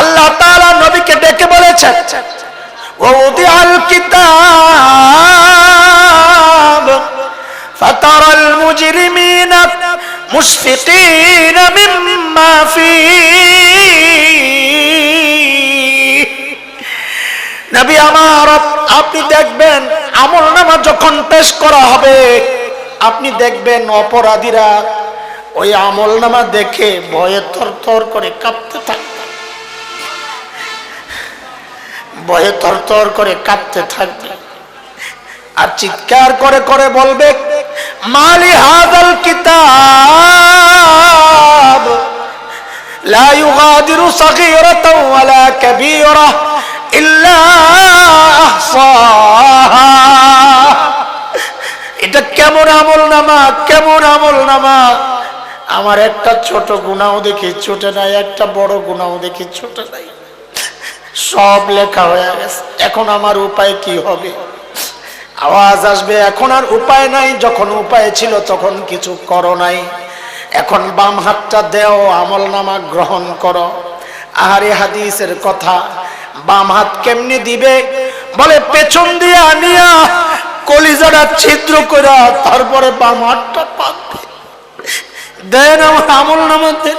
আল্লাহ তাআলা নবীকে ডেকে বলেছেন ওদিআল কিতাব, ফাতারাল মুজরিমিনা মুশফিকিনা মিম্মা ফিহি নবী আমার, আপনি দেখবেন আমলনামা যখন পেশ করা হবে, আপনি দেখবেন অপরাধীরা ওই আমলনামা দেখে ভয়ে থরথর করে কাঁপতে থাকে। ভয়ে তরতর করে কাঁদতে থাকবে। আর চিৎকার করে করে বলবে, মালি হাদাল কিতাব, লা ইউগাদিরু সাগীরাতাও ওয়ালা কাবীরা ইল্লা এটা কেমন আমল নামা, কেমন আমল নামা। আমার একটা ছোট গুণাও দেখি, ছোট নাই, একটা বড় গুণাও দেখি, ছোট নাই। সব লেখা হয়ে গেছে। এখন আমার উপায় কি হবে? আওয়াজ আসবে, এখন আর উপায় নাই। যখন উপায় ছিল তখন কিছু করো নাই। এখন বাম হাতটা দেও, আমল নামা গ্রহণ করো। আহারে হাদিসের কথা, বাম হাত কেমনি দিবে? বলে, পেছন দিয়ে আনিয়া কলিজাটা ছিদ্র করে তারপরে বাম হাতটা পাতবে দেন আমার আমল নামা দেন।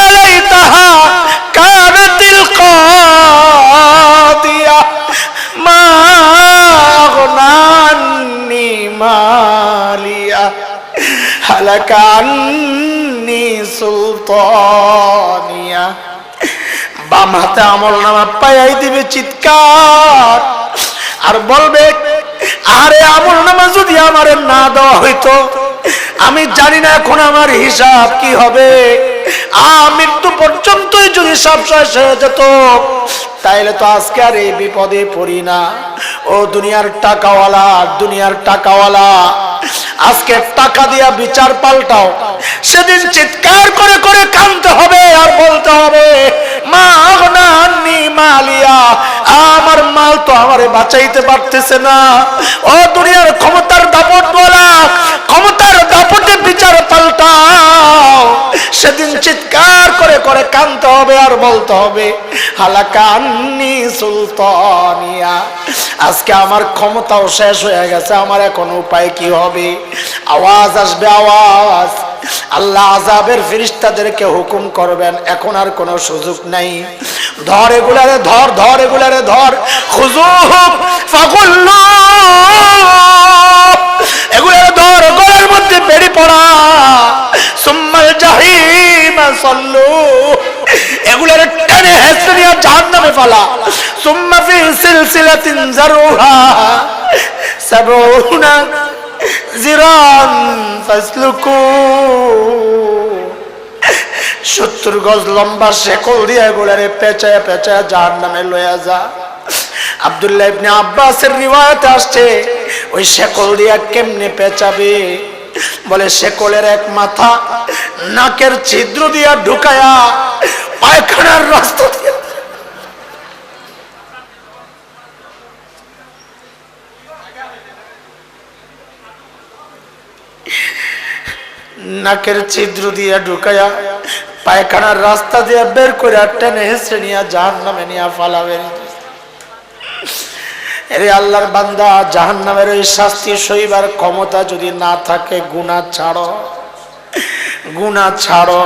هلك عني سلطانية বাম হাতে আমল নামা পায়াই দিবে চিৎকার আর বলবে আরে আমল নামা যদি আমার না দেওয়া হইতো আমি জানি না এখন আমার হিসাব কি হবে আ মৃত্যু পর্যন্তই যদি সব শেষ হয়ে যেত তাইলে তো আজকে আর এই বিপদে পড়ি না ও দুনিয়ার টাকাওয়ালা দুনিয়ার টাকাওয়ালা আজকে টাকা দিয়া বিচার পাল্টাও। সেদিন চিৎকার করে করে কানতে হবে আর বলতে হবে, মা আগনানি মালিয়া, আমার মাল তো আমারে বাঁচাইতে পারতেছে না। ও দুনিয়ার ক্ষমতার দাপট বলা ক্ষমতার দাপটে বিচার সেদিন চিৎকার করে করে কানতে হবে আর বলতে হবে, হালাকান্নি সুলতানিয়া, আজকে আমার ক্ষমতাও শেষ হয়ে গেছে, আমার এখন উপায় কি হবে? আওয়াজ আসবে, আওয়াজ। আল্লাহ আজাবের ফিরিস্তাদেরকে হুকুম করবেন, এখন আর কোনো সুযোগ নাই। ধর এগুলারে ধর ধর এগুলারে ধর। খুজু এগুলারে ধর, গলার মধ্যে পড়া। সুম্মাল সল্লু। সুম্মা ফি সিলসিলাতিন জারুহা সাবউনা। জিরান ফাসলুকু সত্তর গজ লম্বা শেকল দিয়ে গোড়ারে পেঁচায় পেঁচায় যার নামে লয়া যা। আব্দুল্লাহ ইবনে আব্বাসের রিওয়ায়াতে আসছে, ওই শেকল দিয়া কেমনে পেঁচাবে? বলে শেকলের এক মাথা নাকের ছিদ্র দিয়া ঢুকায়া পায়খানার রাস্তা দিয়া নাকের ছিদ্র দিয়া ঢুকাইয়া পায়খানার রাস্তা দিয়ে বের করে টেনে হেসে নিয়া জাহান নামে নিয়া ফালাবে। এরে আল্লাহর বান্দা জাহান নামের ওই শাস্তি সইবার ক্ষমতা যদি না থাকে গুণা ছাড়ো। গুণা ছাড়ো।